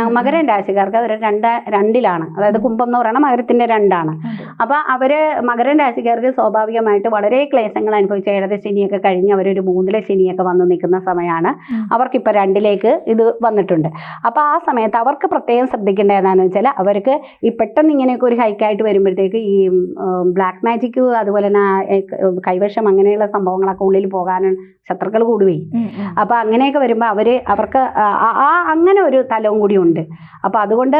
മകരം രാശിക്കാർക്ക് അവർ രണ്ട് രണ്ടിലാണ്. അതായത് കുംഭം എന്ന് പറയുന്നത് മകരത്തിന്റെ രണ്ടാണ്. അതെ. അപ്പൊ അവർ മകരം രാശിക്കാർക്ക് സ്വാഭാവികമായിട്ട് വളരെ ക്ലേശങ്ങൾ അനുഭവിച്ച ഏഴര ശനിയൊക്കെ കഴിഞ്ഞ് അവരൊരു മൂന്നിലെ ശനിയൊക്കെ വന്ന് നിൽക്കുന്ന സമയമാണ് അവർക്ക് അവർക്കിപ്പോൾ രണ്ടിലേക്ക് ഇത് വന്നിട്ടുണ്ട് അപ്പോൾ ആ സമയത്ത് അവർക്ക് പ്രത്യേകം ശ്രദ്ധിക്കേണ്ട എന്താണെന്ന് വെച്ചാൽ അവർക്ക് ഈ പെട്ടെന്ന് ഇങ്ങനെയൊക്കെ ഒരു ഹൈക്കായിട്ട് വരുമ്പോഴത്തേക്ക് ഈ ബ്ലാക്ക് മാജിക് അതുപോലെ തന്നെ കൈവശം അങ്ങനെയുള്ള സംഭവങ്ങളൊക്കെ ഉള്ളിൽ പോകാനും ശത്രുക്കൾ കൂടുകയും. അപ്പോൾ അങ്ങനെയൊക്കെ വരുമ്പോൾ അവർ അവർക്ക് ആ അങ്ങനെ ഒരു തലവും കൂടി ഉണ്ട് അപ്പോൾ അതുകൊണ്ട്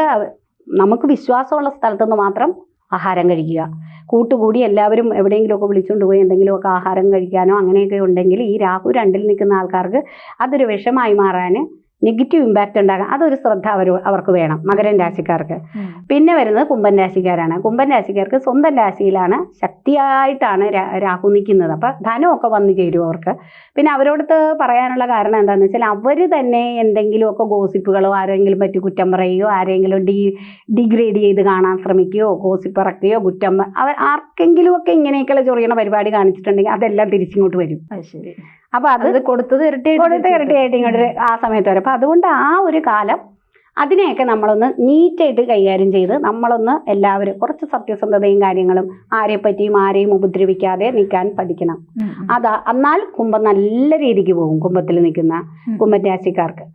നമുക്ക് വിശ്വാസമുള്ള സ്ഥലത്തുനിന്ന് മാത്രം ആഹാരം കഴിക്കുക. കൂട്ടുകൂടി എല്ലാവരും എവിടെയെങ്കിലുമൊക്കെ വിളിച്ചുകൊണ്ട് പോയി എന്തെങ്കിലുമൊക്കെ ആഹാരം കഴിക്കാനോ അങ്ങനെയൊക്കെ ഉണ്ടെങ്കിൽ ഈ രാഹു രണ്ടിൽ നിൽക്കുന്ന ആൾക്കാർക്ക് അതൊരു വിഷമായി മാറാൻ നെഗറ്റീവ് ഇമ്പാക്റ്റ് ഉണ്ടാകാൻ അതൊരു ശ്രദ്ധ അവർ അവർക്ക് വേണം മകരൻ രാശിക്കാർക്ക്. പിന്നെ വരുന്നത് കുംഭൻ രാശിക്കാരാണ്. കുംഭൻ രാശിക്കാർക്ക് സ്വന്തം രാശിയിലാണ് ശക്തിയായിട്ടാണ് രാഹു നിൽക്കുന്നത്. അപ്പം ധനമൊക്കെ വന്നു ചേരും അവർക്ക്. പിന്നെ അവരോടത്ത് പറയാനുള്ള കാരണം എന്താണെന്ന് വെച്ചാൽ അവർ തന്നെ എന്തെങ്കിലുമൊക്കെ ഗോസിപ്പുകളോ ആരെങ്കിലും പറ്റി കുറ്റം പറയുകയോ ആരെങ്കിലും ഡി ഡിഗ്രേഡ് ചെയ്ത് കാണാൻ ശ്രമിക്കുകയോ ഗോസിപ്പ് ഇറക്കുകയോ കുറ്റം അവർ ആർക്കെങ്കിലുമൊക്കെ ഇങ്ങനെയൊക്കെയുള്ള ചൊറിയണ പരിപാടി കാണിച്ചിട്ടുണ്ടെങ്കിൽ അതെല്ലാം തിരിച്ചിങ്ങോട്ട് വരും. ശരി. അപ്പോൾ അത് കൊടുത്തത് ഇരട്ടിയായിട്ട് കൊടുത്ത് ഇരട്ടിയായിട്ട് ഇങ്ങോട്ട് ആ സമയത്ത് വരും. അപ്പൊ അതുകൊണ്ട് ആ ഒരു കാലം അതിനെയൊക്കെ നമ്മളൊന്ന് നീറ്റായിട്ട് കൈകാര്യം ചെയ്ത് നമ്മളൊന്ന് എല്ലാവരും കുറച്ച് സത്യസന്ധതയും കാര്യങ്ങളും ആരെ പറ്റിയും ആരെയും ഉപദ്രവിക്കാതെ നിൽക്കാൻ പഠിക്കണം. അതാ എന്നാൽ കുംഭം നല്ല രീതിക്ക് പോകും കുംഭത്തിൽ നിൽക്കുന്ന. കുംഭൻ രാശിക്കാർക്ക്.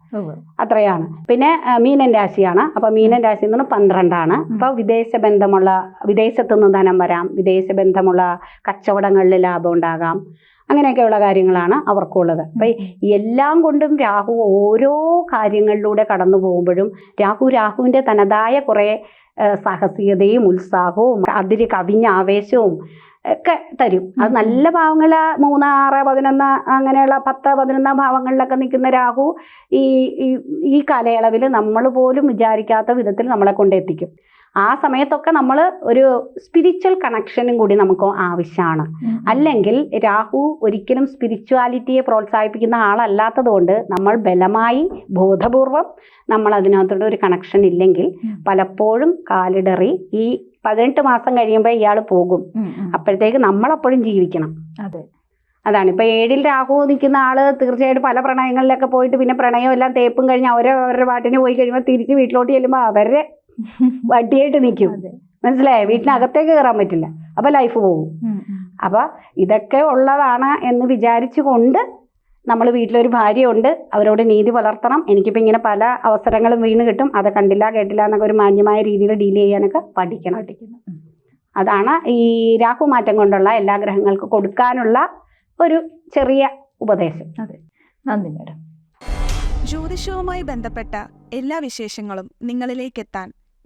അത്രയാണ്. പിന്നെ മീനൻ രാശിയാണ്. അപ്പൊ മീനൻ രാശി എന്ന് പറഞ്ഞാൽ പന്ത്രണ്ടാണ്. അപ്പൊ വിദേശ ബന്ധമുള്ള വിദേശത്തുനിന്ന് ധനം വരാം. വിദേശ ബന്ധമുള്ള കച്ചവടങ്ങളിൽ ലാഭം ഉണ്ടാകാം. അങ്ങനെയൊക്കെയുള്ള കാര്യങ്ങളാണ് അവർക്കുള്ളത്. അപ്പം എല്ലാം കൊണ്ടും രാഹു ഓരോ കാര്യങ്ങളിലൂടെ കടന്നു പോകുമ്പോഴും രാഹു രാഹുവിന്റെ തനതായ കുറേ സാഹസികതയും ഉത്സാഹവും അതിൽ കവിഞ്ഞ ആവേശവും ഒക്കെ തരും. അത് നല്ല ഭാവങ്ങൾ മൂന്ന് ആറ് പതിനൊന്ന് അങ്ങനെയുള്ള പത്ത് പതിനൊന്ന് ഭാവങ്ങളിലൊക്കെ നിൽക്കുന്ന രാഹു ഈ ഈ- ഈ കാലയളവിൽ നമ്മൾ പോലും വിചാരിക്കാത്ത വിധത്തിൽ നമ്മളെ കൊണ്ടെത്തിക്കും ആ സമയത്തൊക്കെ നമ്മൾ ഒരു സ്പിരിച്വൽ കണക്ഷനും കൂടി നമുക്ക് ആവശ്യമാണ്. അല്ലെങ്കിൽ രാഹു ഒരിക്കലും സ്പിരിച്വാലിറ്റിയെ പ്രോത്സാഹിപ്പിക്കുന്ന ആളല്ലാത്തത് കൊണ്ട് നമ്മൾ ബലമായി ബോധപൂർവം നമ്മൾ അതിനകത്തോട്ട് ഒരു കണക്ഷൻ ഇല്ലെങ്കിൽ പലപ്പോഴും കാലിടറി ഈ പതിനെട്ട് മാസം കഴിയുമ്പോൾ ഇയാൾ പോകും. അപ്പോഴത്തേക്ക് നമ്മളപ്പോഴും ജീവിക്കണം. അതെ. അതാണ്. ഇപ്പൊ ഏഴിൽ രാഹു നിൽക്കുന്ന ആൾ തീർച്ചയായിട്ടും പല പ്രണയങ്ങളിലൊക്കെ പോയിട്ട് പിന്നെ പ്രണയം എല്ലാം തേപ്പും കഴിഞ്ഞ് അവരെ അവരുടെ പാട്ടിന് പോയി കഴിയുമ്പോൾ തിരിച്ച് വീട്ടിലോട്ട് ചെല്ലുമ്പോൾ അവരെ വട്ടിയായിട്ട് നിൽക്കും. മനസ്സിലായേ? മനസ്സിലായോ വീട്ടിനകത്തേക്ക് കയറാൻ പറ്റില്ല. അപ്പൊ ലൈഫ് പോകും. അപ്പോൾ ഇതൊക്കെ ഉള്ളതാണ് എന്ന് വിചാരിച്ചുകൊണ്ട് നമ്മൾ വീട്ടിലൊരു ഭാര്യയുണ്ട്. അവരോട് നീതി പുലർത്തണം. എനിക്കിപ്പോൾ ഇങ്ങനെ പല അവസരങ്ങളും വീണ് കിട്ടും. അത് കണ്ടില്ല കേട്ടില്ല എന്നൊക്കെ ഒരു മാന്യമായ രീതിയിൽ ഡീൽ ചെയ്യാനൊക്കെ പഠിക്കണം. അതാണ് ഈ രാഹു മാറ്റം കൊണ്ടുള്ള എല്ലാ ഗ്രഹങ്ങൾക്ക് കൊടുക്കാനുള്ള ഒരു ചെറിയ ഉപദേശം. അതെ. നന്ദി മാഡം. ജ്യോതിഷവുമായി ബന്ധപ്പെട്ട എല്ലാ വിശേഷങ്ങളും നിങ്ങളിലേക്കെത്താൻ